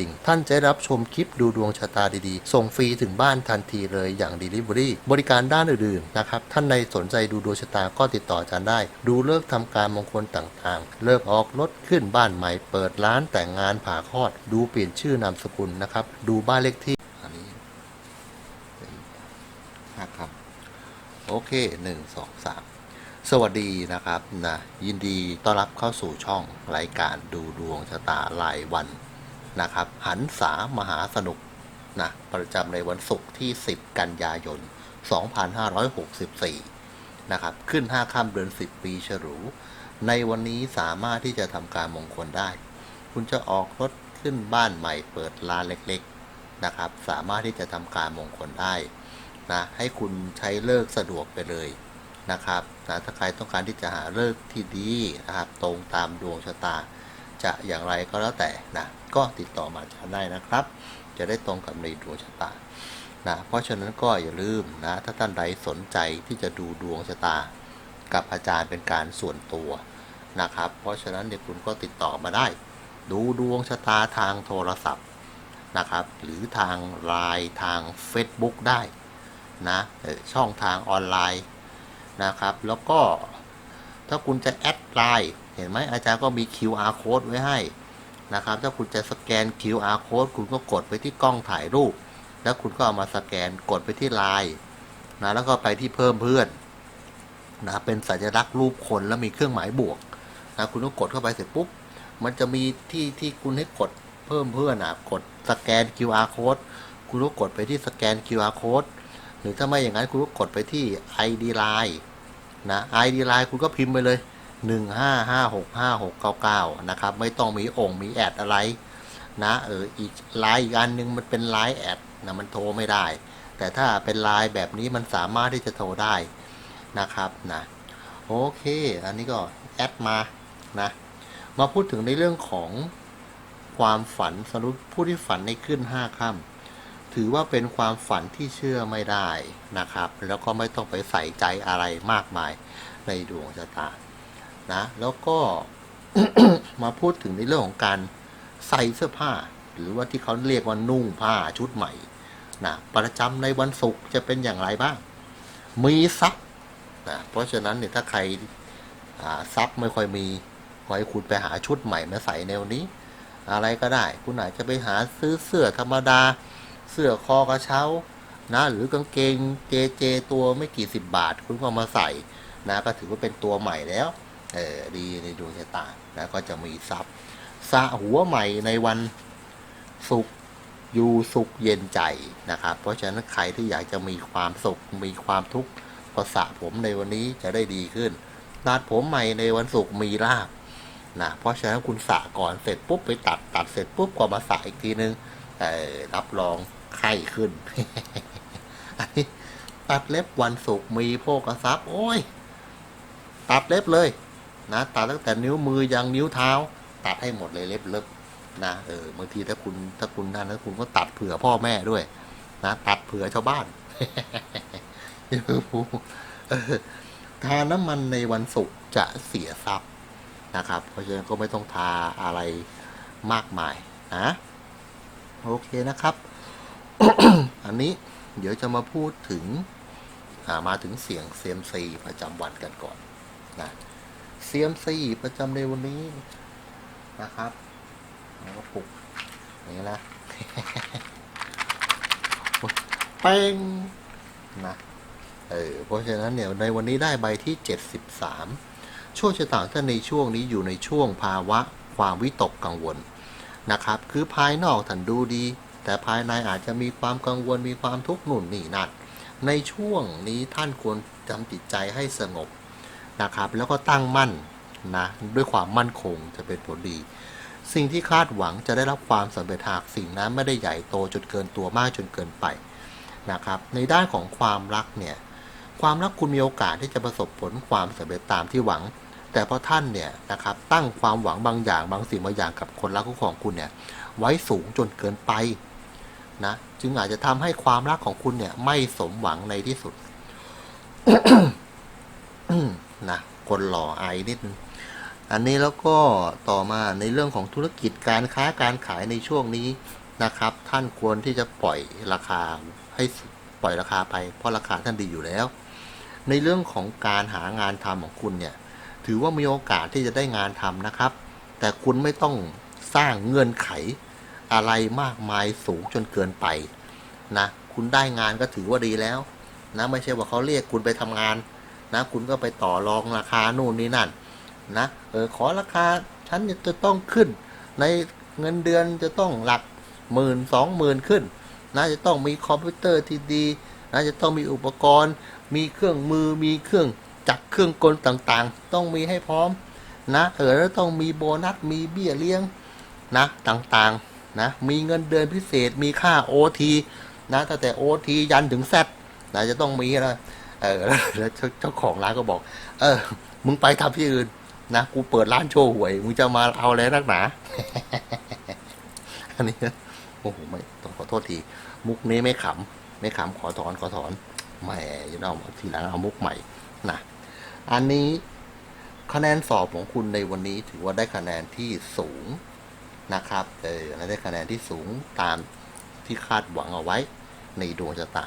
ดิ่ง ท่านจะรับชมคลิปดูดวงชะตาดีๆ ส่งฟรีถึงบ้านทันทีเลยอย่าง Delivery บริการด้านอื่นๆนะครับ ท่านใดสนใจดูดวงชะตาก็ติดต่ออาจารย์ได้ ดูเลิกษ์ทำการมงคลต่างๆ เลิกออกรถขึ้นบ้านใหม่ เปิดร้านแต่งงานผ่าคลอด ดูเปลี่ยนชื่อนามสกุลนะครับ ดูบ้านเลขที่อันนี้นะครับโอเคหนึ่งสองสามสวัสดีนะครับนะยินดีต้อนรับเข้าสู่ช่องรายการดูดวงชะตารายวัน นะครับหันษามหาสนุกนะประจำในวันศุกร์ที่ 10 กันยายน 2564 นะครับขึ้น 5 ค่ำเดือน 10 ปีฉลูในวันนี้สามารถที่จะทำการมงคลได้ คุณจะออกรถขึ้นบ้านใหม่เปิดร้านเล็กๆนะครับ สามารถที่จะทำการมงคลได้นะให้คุณใช้เลิกสะดวกไปเลยนะครับนะถ้าใครต้องการที่จะหาเลิกที่ดีนะครับตรงตามดวงชะตา จะอย่างไรก็แล้วแต่นะก็ติดต่อมาจารย์ได้นะครับ จะได้ตรงกับในดวงชะตานะเพราะฉะนั้นก็อย่าลืมนะถ้าท่านใดสนใจที่จะดูดวงชะตา กับอาจารย์เป็นการส่วนตัวนะครับ เพราะฉะนั้นเนี่ยคุณก็ติดต่อมาได้ ดูดวงชะตาทางโทรศัพท์นะครับ หรือทางไลน์ทาง Facebook ได้นะช่องทางออนไลน์นะครับ แล้วก็ถ้าคุณจะแอดไลน์ เห็นไหมอาจารย์ก็มี QR code ไว้ให้นะครับ ถ้าคุณจะสแกน QR code คุณก็กดไปที่กล้องถ่ายรูป แล้วคุณก็เอามาสแกนกดไปที่ไลน์นะแล้วก็ไปที่เพิ่มเพื่อนนะเป็นสัญลักษณ์รูปคนแล้วมีเครื่องหมายบวกนะคุณก็กดเข้าไปเสร็จปุ๊บ มันจะมีที่ที่คุณให้กดเพิ่มเพื่อนอะกดสแกน QR code คุณก็กดไปที่สแกน QR code หรือถ้าไม่อย่างนั้นคุณก็กดไปที่ ID Line นะ ID Line คุณก็พิมพ์ไปเลย 15565699นะครับไม่ต้องมีองค์มีแอดอะไรนะเอออีกไลน์อีกอันหนึงมันเป็นไลน์แอดนะมันโทรไม่ได้ แต่ถ้าเป็นไลน์แบบนี้มันสามารถที่จะโทรได้นะครับนะโอเค อันนี้ก็แอดมานะมาพูดถึงในเรื่องของความฝันสำหรับผู้ที่ฝันในขึ้นห้าค่ำถือว่าเป็นความฝันที่เชื่อไม่ได้นะครับ แล้วก็ไม่ต้องไปใส่ใจอะไรมากมายในดวงชะตา นะแล้วก็มาพูดถึงในเรื่องของการใส่เสื้อผ้า หรือว่าที่เขาเรียกว่านุ่งผ้าชุดใหม่นะประจำในวันศุกร์จะเป็นอย่างไรบ้าง มีทรัพย์นะเพราะฉะนั้นเนี่ยถ้าใครอ่าทรัพย์ไม่ค่อยมีขอให้คุณไปหาชุดใหม่มาใส่แนวนี้ อะไรก็ได้ คุณอาจจะไปหาซื้อเสื้อธรรมดา เสื้อคอกระเช้านะหรือกางเกงเจเจตัวไม่กี่สิบบาท คุณก็มาใส่นะก็ถือว่าเป็นตัวใหม่แล้ว เออดีในดวงชะตานะก็จะมีทรัพย์สะหัวใหม่ในวันสุขอยู่สุขเย็นใจนะครับ เพราะฉะนั้นใครที่อยากจะมีความสุขมีความทุกข์ก็สระผมในวันนี้จะได้ดีขึ้นตัดผมใหม่ในวันศุกร์มีลาบนะเพราะฉะนั้นคุณสระก่อนเสร็จปุ๊บไปตัดตัดเสร็จปุ๊บก็มาสระอีกทีนึงรับรองไข้ขึ้นอันนี้ตัดเล็บวันศุกร์มีโภกทรัพย์โอ้ย ตัดเล็บเลย นะตัดตั้งแต่นิ้วมือยันนิ้วเท้า ตัดให้หมดเลยเล็บเล็บนะเออบางทีถ้าคุณถ้าคุณนั่นแล้วคุณก็ตัดเผื่อพ่อแม่ด้วย นะตัดเผื่อชาวบ้านเออทาน้ำมันในวันศุกร์จะเสียทรัพย์นะครับ เพราะฉะนั้นก็ไม่ต้องทาอะไรมากมายนะโอเคนะครับ อันนี้เดี๋ยวจะมาพูดถึงมาถึงเสียงเซียมซีประจำวันกันก่อนนะ เซียมซีประจำในวันนี้นะครับแล้วก็ปลุกอย่างนี้นะเป้งนะเออเพราะฉะนั้นเนี่ยในวันนี้ได้ใบที่ 73 ช่วงชะตาท่านในช่วงนี้อยู่ในช่วงภาวะความวิตกกังวลนะครับ คือภายนอกท่านดูดี แต่ภายในอาจจะมีความกังวลมีความทุกข์หนุนนี่นั่นในช่วงนี้ท่านควรจำจิตใจให้สงบ นะครับ แล้วก็ตั้งมั่นนะด้วยความมั่นคงจะเป็นผลดี สิ่งที่คาดหวังจะได้รับความสำเร็จหากสิ่งนั้นไม่ได้ใหญ่โตจนเกินตัวมากจนเกินไปนะครับ ในด้านของความรักเนี่ยความรักคุณมีโอกาสที่จะประสบผลความสำเร็จตามที่หวัง แต่พอท่านเนี่ยนะครับตั้งความหวังบางอย่างบางสิ่งบางอย่างกับคนรักของคุณเนี่ยไว้สูงจนเกินไปนะจึงอาจจะทำให้ความรักของคุณเนี่ยไม่สมหวังในที่สุด นะคนหล่อไอนิดนึงอันนี้แล้วก็ต่อมาในเรื่องของธุรกิจการค้าการขายในช่วงนี้นะครับ ท่านควรที่จะปล่อยราคาให้ปล่อยราคาไปเพราะราคาท่านดีอยู่แล้ว ในเรื่องของการหางานทำของคุณเนี่ยถือว่ามีโอกาสที่จะได้งานทำนะครับ แต่คุณไม่ต้องสร้างเงื่อนไขอะไรมากมายสูงจนเกินไปนะคุณได้งานก็ถือว่าดีแล้วนะไม่ใช่ว่าเขาเรียกคุณไปทำงาน นะ คุณก็ไปต่อรองราคานู่นนี่นั่นนะเออขอราคาฉันจะต้องขึ้น ในเงินเดือนจะต้องหลักหมื่นสองหมื่นขึ้นนะจะต้องมีคอมพิวเตอร์ที่ดีนะจะต้องมีอุปกรณ์ มีเครื่องมือมีเครื่องจักรเครื่องกลต่างๆ ต้องมีให้พร้อมนะเออแล้วต้องมีโบนัสมีเบี้ยเลี้ยงนะต่างๆนะมีเงินเดือนพิเศษมีค่า OT นะตั้งแต่ OT ยันถึงแซดนะจะต้องมีนะ เออแล้วเจ้าของร้านก็บอก เออ มึงไปทำที่อื่นนะกูเปิดร้านโชว์หวยมึงจะมาเอาอะไรนักหนา อันนี้โอ้โหไม่ต้องขอโทษที มุกนี้ไม่ขำไม่ขำขอถอนขอถอนแหมยังเอาทีหลังเอามุกใหม่นะอันนี้คะแนนสอบของคุณในวันนี้ถือว่าได้คะแนนที่สูงนะครับเออและได้คะแนนที่สูงตามที่คาดหวังเอาไว้ในดวงชะตา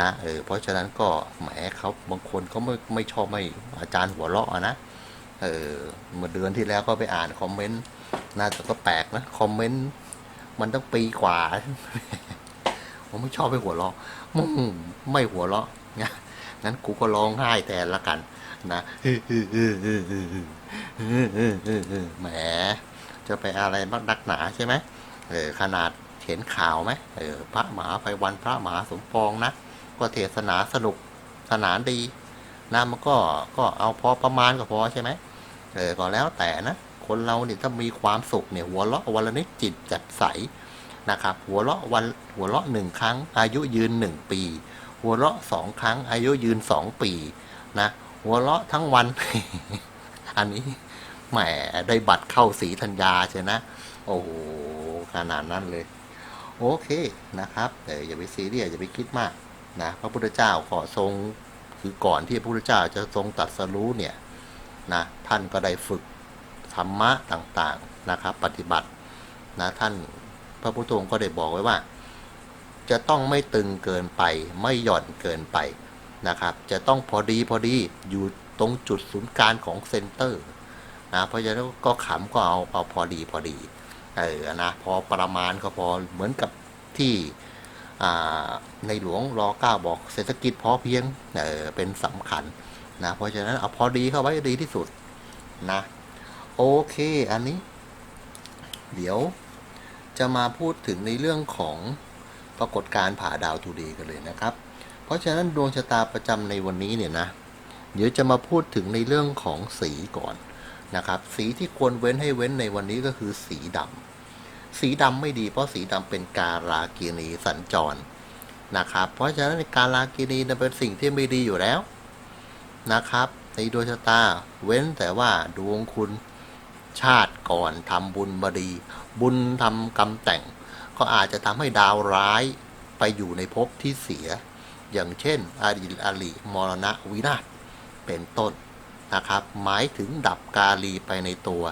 นะเออเพราะฉะนั้นก็แหมเขาบางคนเขาไม่ไม่ชอบไม่อาจารย์หัวเราะนะเออเมื่อเดือนที่แล้วก็ไปอ่านคอมเมนต์น่าจะก็แปลกนะคอมเมนต์มันต้องปีกว่าผมไม่ชอบไปหัวเราะอืมไม่หัวเราะนงั้นกูก็ร้องไห้แทนละกันนะแหมจะไปอะไรบ้างนักหนาใช่ไหมเออขนาดเห็นข่าวไหมเออพระมหาภัยวันพระมหาสมปองนะ ก็เทศนาสนุกสนานดีนะมันก็ก็เอาพอประมาณก็พอใช่ไหมเออก็แล้วแต่นะคนเราเนี่ยถ้ามีความสุขเนี่ยหัวเราะวันละนิดจิตแจ่มใสนะครับ หัวเราะวันหัวเราะหนึ่งครั้ง อายุยืนหนึ่งปี หัวเราะสองครั้ง อายุยืนสองปีนะหัวเราะทั้งวัน อันนี้แหมได้บัตรเข้าสีธัญญาใช่นะ โอ้โหขนาดนั้นเลย โอเคนะครับแต่อย่าไปซีเรียสอย่าไปคิดมาก นะพระพุทธเจ้าขอทรงคือก่อนที่พระพุทธเจ้าจะทรงตรัสรู้เนี่ยนะท่านก็ได้ฝึกธรรมะต่างๆนะครับ ปฏิบัตินะท่านพระพุทธองค์ก็ได้บอกไว้ว่า จะต้องไม่ตึงเกินไปไม่หย่อนเกินไปนะครับ จะต้องพอดีพอดีอยู่ตรงจุดศูนย์กลางของเซนเตอร์นะเพราะฉะนั้นก็ขำก็เอาเอาพอดีพอดีเออนะพอประมาณก็พอเหมือนกับที่ ในหลวงรอเก้าบอกเศรษฐกิจพอเพียงเเป็นสำคัญนะเพราะฉะนั้นเอาพอดีเข้าไว้ดีที่สุดนะโอเคอันนี้ เดี๋ยวจะมาพูดถึงในเรื่องของปรากฏการณ์ผ่าดาวทูดีกันเลยนะครับ เพราะฉะนั้นดวงชะตาประจำในวันนี้เนี่ยนะเดี๋ยวจะมาพูดถึงในเรื่องของสีก่อนนะครับ สีที่ควรเว้นให้เว้นในวันนี้ก็คือสีดำ สีดำไม่ดี เพราะสีดำเป็นการากินีสัญจรนะครับ เพราะฉะนั้นการลากินีเป็นสิ่งที่ไม่ดีอยู่แล้วนะครับ ในดวงชะตาเว้นแต่ว่าดวงคุณชาติก่อนทำบุญบดี บุญทำกรรมแต่ง ก็อาจจะทำให้ดาวร้ายไปอยู่ในภพที่เสีย อย่างเช่นอาดิอาลีมรณะวินาศเป็นต้นนะครับ หมายถึงดับกาลีไปในตัว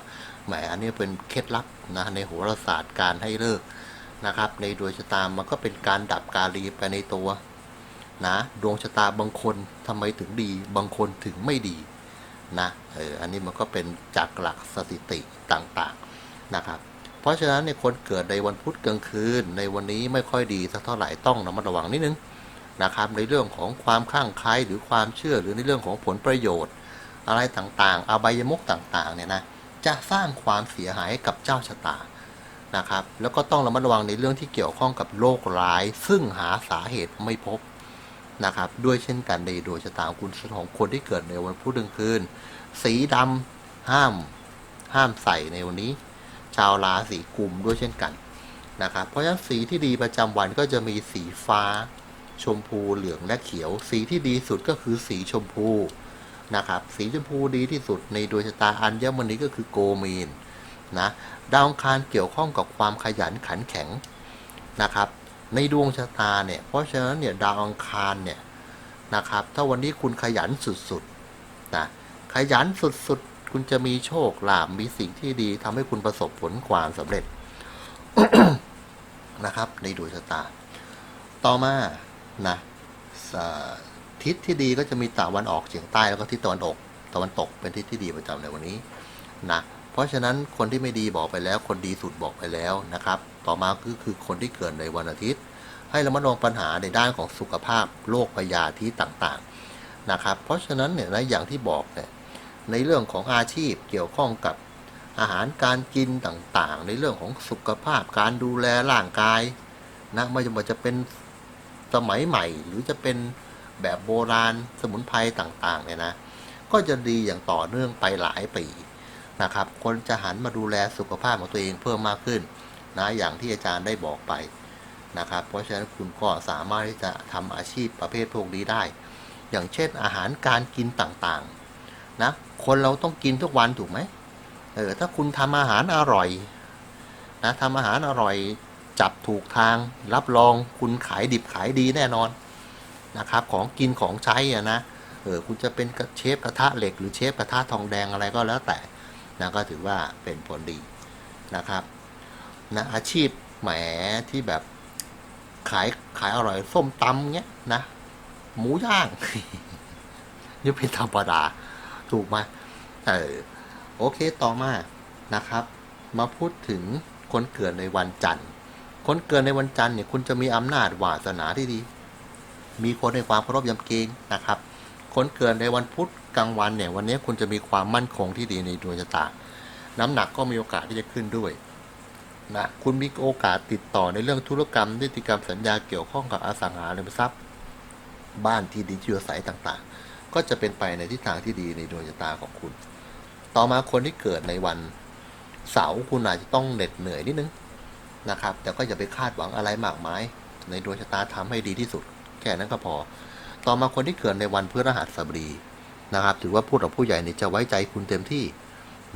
แหมอันนี้เป็นเคล็ดลับนะในโหราศาสตร์การให้เลิกนะครับ ในดวงชะตามันก็เป็นการดับกาลีไปในตัวนะดวงชะตาบางคนทำไมถึงดี บางคนถึงไม่ดีนะเอออันนี้มันก็เป็นจากหลักสถิติต่างๆนะครับ เพราะฉะนั้นในคนเกิดในวันพุธกลางคืน ในวันนี้ไม่ค่อยดีสักเท่าไหร่ต้องระมัดระวังนิดนึงนะครับ ในเรื่องของความข้างใครหรือความเชื่อหรือในเรื่องของผลประโยชน์ อะไรต่างๆ อบายมุกต่างๆเนี่ยนะ จะสร้างความเสียหายให้กับเจ้าชะตานะครับ แล้วก็ต้องระมัดระวังในเรื่องที่เกี่ยวข้องกับโรคร้าย ซึ่งหาสาเหตุไม่พบนะครับ ด้วยเช่นกันในดวงชะตาของคุณของคนที่เกิดในวันพุธกลางคืน สีดำห้ามห้ามใส่ในวันนี้ ชาวราศีกุมด้วยเช่นกันนะครับ เพราะฉะนั้นสีที่ดีประจำวันก็จะมีสีฟ้า ชมพูเหลืองและเขียว สีที่ดีสุดก็คือสีชมพู นะครับ สีชมพูดีที่สุดในดวงชะตาอัญมณีก็คือโกมีนนะดาวอังคารเกี่ยวข้องกับความขยันขันแข็งนะครับ ในดวงชะตาเนี่ย เพราะฉะนั้นเนี่ยดาวอังคารเนี่ยนะครับ ถ้าวันนี้คุณขยันสุดๆนะขยันสุดๆ คุณจะมีโชคลาภมีสิ่งที่ดีทำให้คุณประสบผลความสำเร็จนะครับ ในดวงชะตา ต่อมานะสา ทิศที่ดีก็จะมีตะวันออกเฉียงใต้แล้วก็ทิศตะวันออกตะวันตกเป็นทิศที่ดีประจำในวันนี้นะเพราะฉะนั้นคนที่ไม่ดีบอกไปแล้วคนดีสุดบอกไปแล้วนะครับ ต่อมาคือคือคนที่เกิดในวันอาทิตย์ ให้ระมัดระวังปัญหาในด้านของสุขภาพโรคพยาธิต่างๆนะครับเพราะฉะนั้นเนี่ยนะอย่างที่บอกเนี่ยในเรื่องของอาชีพเกี่ยวข้องกับอาหารการกินต่างๆ ในเรื่องของสุขภาพการดูแลร่างกายนะไม่ว่าจะเป็นสมัยใหม่หรือจะเป็น แบบโบราณสมุนไพรต่างๆเนี่ยนะ ก็จะดีอย่างต่อเนื่องไปหลายปีนะครับ คนจะหันมาดูแลสุขภาพของตัวเองเพิ่มมากขึ้นนะอย่างที่อาจารย์ได้บอกไปนะครับ เพราะฉะนั้นคุณก็สามารถที่จะทำอาชีพประเภทพวกนี้ได้ อย่างเช่นอาหารการกินต่างๆนะคนเราต้องกินทุกวันถูกไหมเออถ้าคุณทำอาหารอร่อยนะทำอาหารอร่อยจับถูกทาง รับรองคุณขายดิบขายดีแน่นอน นะครับของกินของใช้อะนะเออคุณจะเป็นเชฟกระทะเหล็ก หรือเชฟกระทะทองแดงอะไรก็แล้วแต่นะก็ถือว่าเป็นผลดีนะครับนะอาชีพแหมที่แบบขายขายอร่อยส้มตำเงี้ยนะ หมูย่างนี่เป็นธรรมดาถูกไหมเออโอเคต่อมานะครับ มาพูดถึงคนเกิดในวันจันทร์ คนเกิดในวันจันทร์เนี่ยคุณจะมีอำนาจวาสนาที่ดี มีคนในความเคารพยำเกรงนะครับ คนเกิดในวันพุธกลางวันเนี่ยวันนี้คุณจะมีความมั่นคงที่ดีในดวงชะตา น้ำหนักก็มีโอกาสที่จะขึ้นด้วยนะคุณมีโอกาสติดต่อในเรื่องธุรกรรมนิติกรรมสัญญาเกี่ยวข้องกับอสังหาริมทรัพย์ บ้านที่ดินที่อยู่อาศัยต่างๆ ก็จะเป็นไปในทิศทางที่ดีในดวงชะตาของคุณ ต่อมาคนที่เกิดในวันเสาร์คุณอาจจะต้องเหน็ดเหนื่อยนิดนึงนะครับ แต่ก็อย่าไปคาดหวังอะไรมากมาย ในดวงชะตาทำให้ดีที่สุด ค่นั้นก็พอ ต่อมาคนที่เกิดในวันพฤหัสบดีนะครับ ถือว่าผู้หลักผู้ใหญ่เนี่ยจะไว้ใจคุณเต็มที่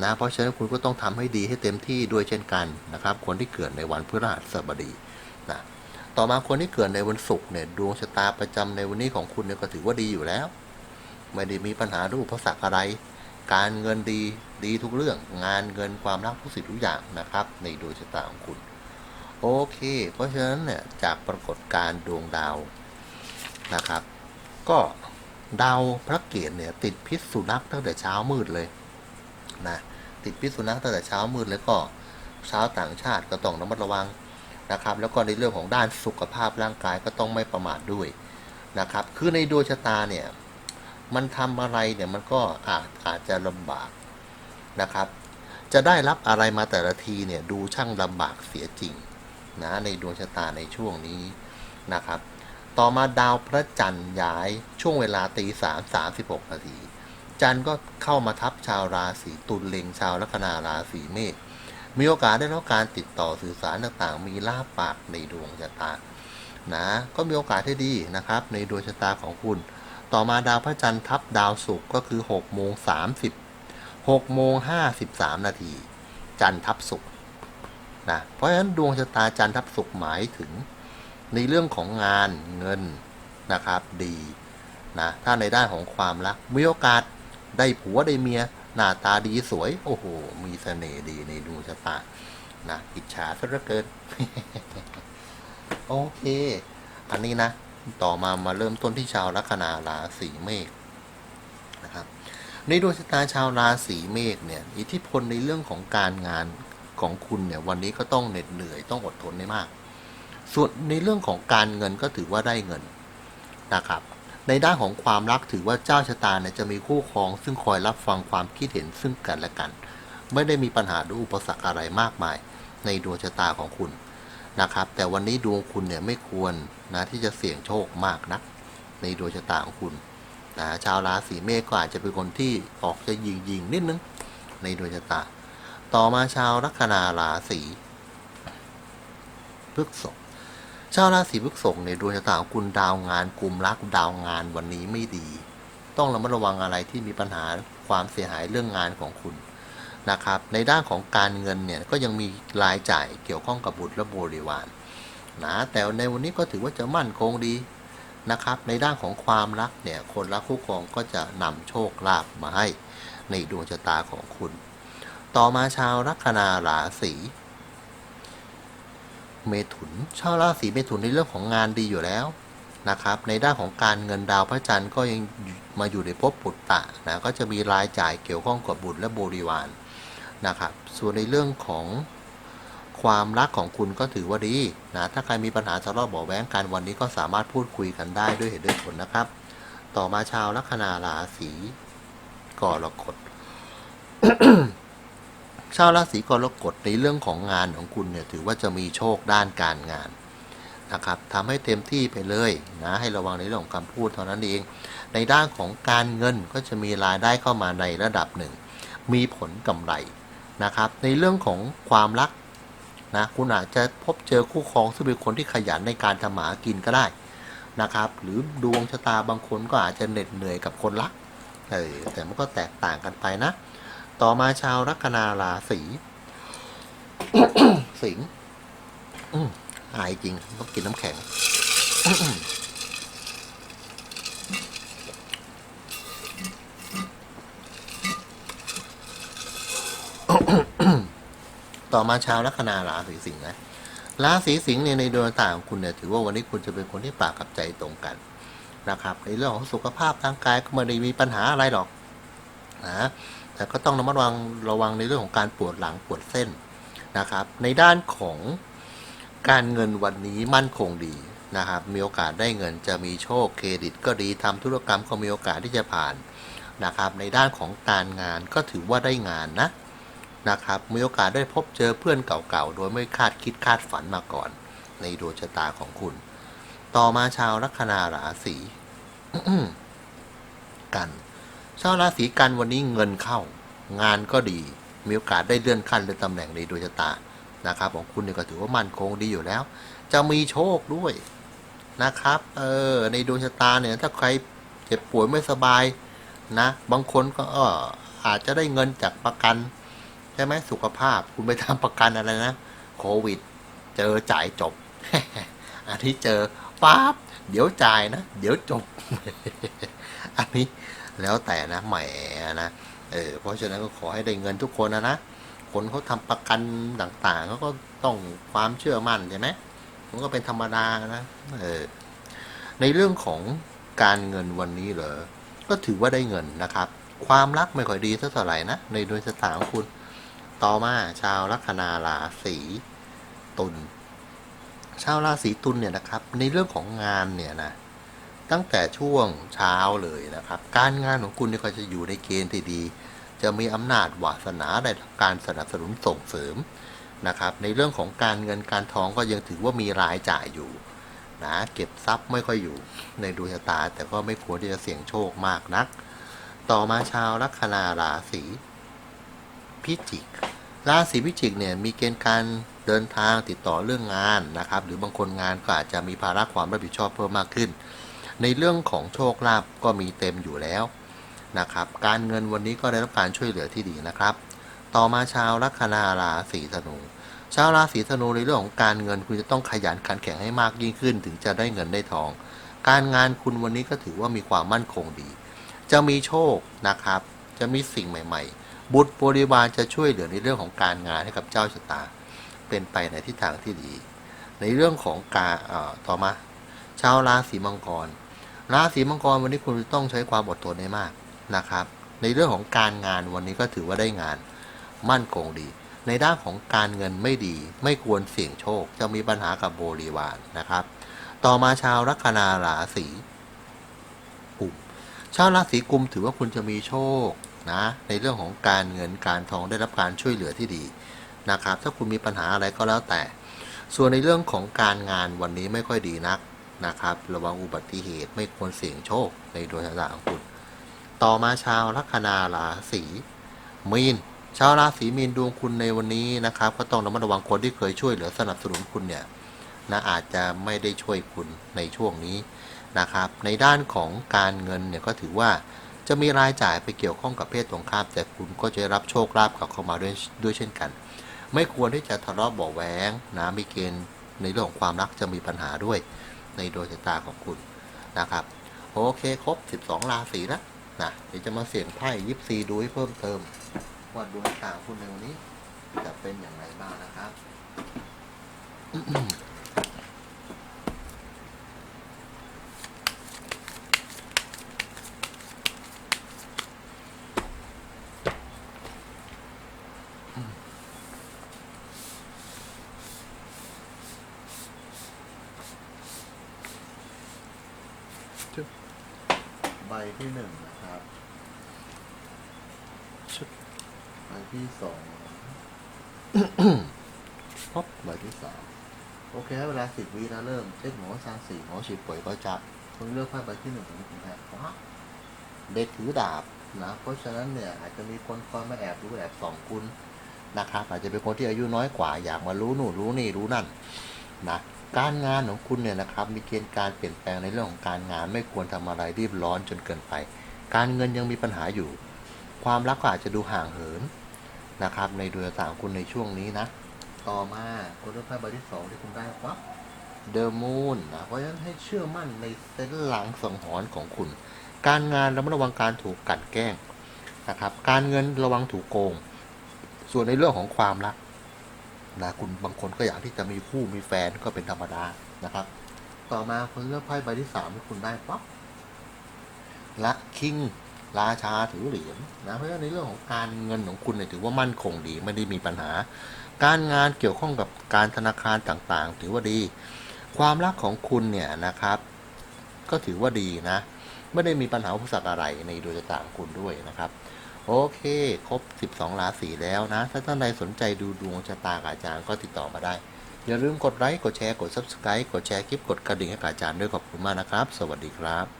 นะ เพราะฉะนั้นคุณก็ต้องทำให้ดีให้เต็มที่ด้วยเช่นกันนะครับ คนที่เกิดในวันพฤหัสบดีนะต่อมาคนที่เกิดในวันศุกร์เนี่ยดวงชะตาประจำในวันนี้ของคุณเนี่ยก็ถือว่าดีอยู่แล้ว ไม่ได้มีปัญหาหรืออุปสรรคอะไร การเงินดีดีทุกเรื่อง งานเงินความรักทุกสิ่งทุกอย่างนะครับ ในดวงชะตาของคุณ โอเค เพราะฉะนั้นเนี่ยจากปรากฏการดวงดาว นะครับ ก็ดาวพระเกตเนี่ยติดพิษสุนัขตั้งแต่เช้ามืดเลยนะติดพิษสุนัขตั้งแต่เช้ามืดแล้วก็ชาวต่างชาติก็ต้องระมัดระวังนะครับ แล้วก็ในเรื่องของด้านสุขภาพร่างกายก็ต้องไม่ประมาทด้วยนะครับ คือในดวงชะตาเนี่ยมันทำอะไรเนี่ยมันก็อาจอาจจะลำบากนะครับ จะได้รับอะไรมาแต่ละทีเนี่ยดูช่างลำบากเสียจริงนะในดวงชะตาในช่วงนี้นะครับ ต่อมาดาวพระจันทร์ย้ายช่วงเวลาตีสามสามสิบหกนาที จันทร์ก็เข้ามาทับชาวราศีตุลเล็งชาวลัคนาราศีเมษมีโอกาสได้รับการติดต่อสื่อสารต่างๆ มีลาบปากในดวงชะตานะก็มีโอกาสที่ดีนะครับ ในดวงชะตาของคุณ ต่อมาดาวพระจันทร์ทับดาวศุกร์ก็คือ6โมง30 6โมง53 นาที จันทร์ทับศุกร์นะเพราะฉะนั้นดวงชะตาจันทร์ทับศุกร์หมายถึง ในเรื่องของงานเงินนะครับดีนะถ้าในด้านของความรักมีโอกาสได้ผัวได้เมียหน้าตาดีสวย โอ้โห มีเสน่ห์ดีในดวงชะตานะอิจฉาซะเหลือเกิน โอเค อันนี้นะ ต่อมามาเริ่มต้นที่ชาวลัคนาราศีเมษนะครับในดวงชะตาชาวราศีเมษเนี่ย อิทธิพลในเรื่องของการงานของคุณเนี่ย วันนี้ก็ต้องเหน็ดเหนื่อยต้องอดทนได้มาก ส่วนในเรื่องของการเงินก็ถือว่าได้เงินนะครับ ในด้านของความรักถือว่าเจ้าชะตาเนี่ยจะมีคู่ครองซึ่งคอยรับฟังความคิดเห็นซึ่งกันและกัน ไม่ได้มีปัญหาหรืออุปสรรคอะไรมากมาย ในดวงชะตาของคุณนะครับ แต่วันนี้ดวงคุณเนี่ยไม่ควรนะที่จะเสี่ยงโชคมากนัก ในดวงชะตาของคุณนะชาวราศีเมษก็อาจจะเป็นคนที่ออกจะยิงยิงนิดนึงในดวงชะตา ต่อมาชาวลัคนาราศีพฤษภ ชาวราศีพฤษภในดวงชะตาของคุณดาวงานกลุ่มรักดาวงานวันนี้ไม่ดี ต้องระมัดระวังอะไรที่มีปัญหาความเสียหายเรื่องงานของคุณนะครับ ในด้านของการเงินเนี่ยก็ยังมีรายจ่ายเกี่ยวข้องกับบุตรและบริวารนะแต่ในวันนี้ก็ถือว่าจะมั่นคงดีนะครับ ในด้านของความรักเนี่ยคนรักคู่ครองก็จะนำโชคลาภมาให้ในดวงชะตาของคุณ ต่อมาชาวลัคนาราศี เมถุน ชาวราศีเมถุนในเรื่องของงานดีอยู่แล้วนะครับ ในด้านของการเงินดาวพระจันทร์ก็ยังมาอยู่ในภพปุตตะนะก็จะมีรายจ่ายเกี่ยวข้องกับบุตรและบริวารนะครับ ส่วนในเรื่องของความรักของคุณก็ถือว่าดีนะถ้าใครมีปัญหาทะเลาะเบาะแว้งกันวันนี้ก็สามารถพูดคุยกันได้ด้วยเหตุด้วยผลนะครับ ต่อมาชาวลัคนาราศีกรกฎ ชาวราศีกรกฎในเรื่องของงานของคุณเนี่ยถือว่าจะมีโชคด้านการงานนะครับทำให้เต็มที่ไปเลยนะให้ระวังในเรื่องของคำพูดเท่านั้นเอง ในด้านของการเงินก็จะมีรายได้เข้ามาในระดับหนึ่ง มีผลกำไรนะครับ ในเรื่องของความรักนะคุณอาจจะพบเจอคู่ครองซึ่งเป็นคนที่ขยันในการทำหมากินก็ได้นะครับ หรือดวงชะตาบางคนก็อาจจะเหน็ดเหนื่อยกับคนรักเออแต่มันก็แตกต่างกันไปนะ ต่อมาชาวลัคนาราศีสิงห์อายจริงต้องกินน้ำแข็งต่อมาชาวลัคนาราศีสิงห์นะราศีสิงห์เนี่ยในดวงตาของคุณเนี่ยถือว่าวันนี้คุณจะเป็นคนที่ปากกับใจตรงกันนะครับ ในเรื่องของสุขภาพร่างกายก็ไม่ได้มีปัญหาอะไรหรอกนะ แต่ก็ต้องระมัดระวังระวังในเรื่องของการปวดหลังปวดเส้นนะครับ ในด้านของการเงินวันนี้มั่นคงดีนะครับ มีโอกาสได้เงินจะมีโชคเครดิต ก็ดีทำธุรกรรมก็มีโอกาสที่จะผ่านนะครับ ในด้านของการงานก็ถือว่าได้งานนะนะครับ มีโอกาสได้พบเจอเพื่อนเก่าๆ โดยไม่คาดคิดคาดฝันมาก่อน ในดวงชะตาของคุณ ต่อมาชาวลัคนาราศีกัน ชาวราศีกันวันนี้เงินเข้า งานก็ดี มีโอกาสได้เลื่อนขั้นเลื่อนตำแหน่งในดวงชะตานะครับ ของคุณเนี่ยก็ถือว่ามั่นคงดีอยู่แล้ว จะมีโชคด้วยนะครับ เออ ในดวงชะตาเนี่ยถ้าใครเจ็บป่วยไม่สบายนะ บางคนก็อออาจจะได้เงินจากประกัน ใช่ไหมสุขภาพ คุณไปทำประกันอะไรนะ โควิด เจอจ่ายจบ อันที่เจอปั๊บเดี๋ยวจ่ายนะ เดี๋ยวจบ อันนี้ แล้วแต่นะแหมนะเออเพราะฉะนั้นก็ขอให้ได้เงินทุกคนนะนะคนเขาทำประกันต่างๆเขาก็ต้องความเชื่อมั่นใช่ไหมมันก็เป็นธรรมดานะเออในเรื่องของการเงินวันนี้เหรอก็ถือว่าได้เงินนะครับ ความรักไม่ค่อยดีเท่าไหร่นะในดวงชะตาของคุณ ต่อมาชาวลัคนาราศีตุลชาวราศีตุลเนี่ยนะครับ ในเรื่องของงานเนี่ยนะ ตั้งแต่ช่วงเช้าเลยนะครับ การงานของคุณเนี่ยก็จะอยู่ในเกณฑ์ที่ดี จะมีอำนาจวาสนาได้รับการสนับสนุนส่งเสริมนะครับ ในเรื่องของการเงินการทองก็ยังถือว่ามีรายจ่ายอยู่นะเก็บทรัพย์ไม่ค่อยอยู่ในดวงชะตา แต่ก็ไม่ควรที่จะเสี่ยงโชคมากนัก ต่อมาชาวลัคนาราศีพิจิก ราศีพิจิกเนี่ยมีเกณฑ์การเดินทางติดต่อเรื่องงานนะครับ หรือบางคนงานก็อาจจะมีภาระความรับผิดชอบเพิ่มมากขึ้น ในเรื่องของโชคลาภก็มีเต็มอยู่แล้วนะครับ การเงินวันนี้ก็ได้รับการช่วยเหลือที่ดีนะครับ ต่อมาชาวลัคนาราศีธนู ชาวราศีธนูในเรื่องของการเงินคุณจะต้องขยันขันแข็งให้มากยิ่งขึ้น ถึงจะได้เงินได้ทอง การงานคุณวันนี้ก็ถือว่ามีความมั่นคงดี จะมีโชคนะครับ จะมีสิ่งใหม่ ๆ บุตรบริวารจะช่วยเหลือในเรื่องของการงานให้กับเจ้าชะตา เป็นไปในทิศทางที่ดี ในเรื่องของการต่อมา ชาวราศีมังกร ราศีมังกรวันนี้คุณต้องใช้ความอดทนให้มากนะครับ ในเรื่องของการงานวันนี้ก็ถือว่าได้งานมั่นคงดี ในด้านของการเงินไม่ดี ไม่ควรเสี่ยงโชค จะมีปัญหากับบริวารนะครับ ต่อมาชาวลัคนาราศีกุมชาวราศีกุมถือว่าคุณจะมีโชคนะในเรื่องของการเงินการทองได้รับการช่วยเหลือที่ดีนะครับ ถ้าคุณมีปัญหาอะไรก็แล้วแต่ ส่วนในเรื่องของการงานวันนี้ไม่ค่อยดีนัก นะครับ ระวังอุบัติเหตุไม่ควรเสี่ยงโชคในดวงชะตาของคุณ ต่อมาชาวลัคนาราศีมีนชาวราศีมีนดวงคุณในวันนี้นะครับ ก็ต้องระมัดระวังคนที่เคยช่วยเหลือสนับสนุนคุณเนี่ยนะอาจจะไม่ได้ช่วยคุณในช่วงนี้นะครับ ในด้านของการเงินเนี่ยก็ถือว่าจะมีรายจ่ายไปเกี่ยวข้องกับเพศตรงข้าม แต่คุณก็จะรับโชคลาภกลับเข้ามาด้วยด้วยเช่นกัน ไม่ควรที่จะทะเลาะเบาแหวงนะมีเกณฑ์ในเรื่องของความรักจะมีปัญหาด้วย ในดวงชะตาของคุณนะครับ โอเคครบ 12 ราศีแล้วนะเดี๋ยวจะมาเสี่ยงไพ่ยิปซีดูให้เพิ่มเติม ว่าดวงชะตาคุณในวันนี้จะเป็นอย่างไรบ้างนะครับที่หนึ่งนะครับชุด ใบที่สองพบใบที่สามโอเคเวลาสิบวินะเริ่มเช็คหมอซางสี่หมอฉีดป่วยก็จับคุณเลือกไพ่ใบที่หนึ่งของคุณแพ้ว้าเด็กถือดาบนะเพราะฉะนั้นเนี่ยอาจจะมีคนคอยมาแอบดูแอบส่องคุณนะครับ อาจจะเป็นคนที่อายุน้อยกว่าอยากมารู้นู่นรู้นี่รู้นั่นนะการงานของคุณเนี่ยนะครับ มีเกณฑ์การเปลี่ยนแปลงในเรื่องของการงานไม่ควรทำอะไรรีบร้อนจนเกินไป การเงินยังมีปัญหาอยู่ ความรักก็อาจจะดูห่างเหินนะครับ ในดวงตาของคุณในช่วงนี้นะ ต่อมาคุณเลือกไพ่ใบที่สองที่คุณได้ปั๊บเดอะมูนนะเพราะฉะนั้นให้เชื่อมั่นในเส้นหลังสังหรณ์ของคุณ การงานระมัดระวังการถูกกันแกล้งนะครับ การเงินระวังถูกโกง ส่วนในเรื่องของความรักนะคุณบางคนก็อยากที่จะมีคู่มีแฟนก็เป็นธรรมดานะครับ ต่อมาคุณเลือกไพ่ใบที่สามที่คุณได้ปั๊บละคิง ราชาถือเหรียญนะเพราะฉะนั้นในเรื่องของการเงินของคุณเนี่ยถือว่ามั่นคงดีไม่ได้มีปัญหา การงานเกี่ยวข้องกับการธนาคารต่างๆ ถือว่าดี ความรักของคุณเนี่ยนะครับ ก็ถือว่าดีนะ ไม่ได้มีปัญหาอุปสรรคอะไรในดวงชะตางคุณด้วยนะครับโอเค ครบ 12 ราศีแล้วนะ ถ้าท่านใดสนใจดูดวงชะตากอาจารย์ก็ติดต่อมาได้ อย่าลืมกดไลค์ กดแชร์ กด Subscribe กดแชร์คลิป กดกระดิ่งให้อาจารย์ด้วยขอบคุณมากนะครับ สวัสดีครับ